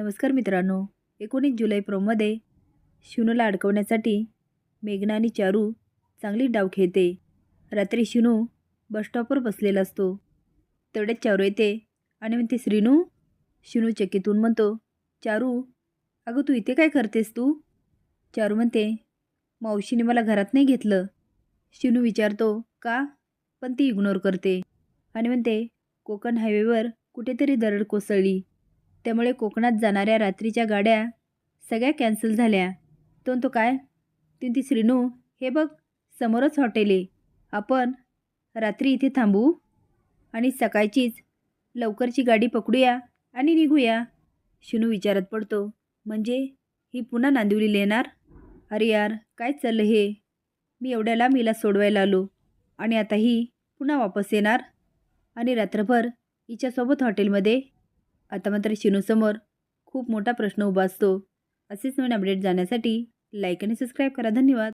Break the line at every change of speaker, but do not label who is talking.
नमस्कार मित्रांनो. एकोणीस जुलै प्रोमध्ये शिनूला अडकवण्यासाठी मेघना आणि चारू चांगली डाव खेळते. रात्री शिनू बसस्टॉपवर बसलेला असतो. तेवढ्यात चारू येते आणि म्हणते श्रीनू शिनू चकीतून म्हणतो चारू अगं तू इथे काय करतेस तू? चारू म्हणते मावशीने मला घरात नाही घेतलं. शिनू विचारतो का? पण ती इग्नोर करते. आणि म्हणते कोकण हायवेवर कुठेतरी दरड कोसळली. त्यामुळे कोकणात जाणाऱ्या रात्रीच्या गाड्या सगळ्या कॅन्सल झाल्या. तो तो काय? ती ती श्रीनू हे बघ समोरच हॉटेल आहे. आपण रात्री इथे थांबू आणि सकाळचीच लवकरची गाडी पकडूया आणि निघूया. शिनू विचारात पडतो म्हणजे ही पुन्हा नांदिवलीला येणार? अरे यार काय चाललं हे? मी एवढ्या लांब हिला सोडवायला आलो आणि आता ही पुन्हा वापस येणार आणि रात्रभर हिच्यासोबत हॉटेलमध्ये आता मात्र शिनूसमोर खूप मोठा प्रश्न उभा असतो. असेच नवीन अपडेट जाण्यासाठी लाईक आणि सबस्क्राईब करा. धन्यवाद.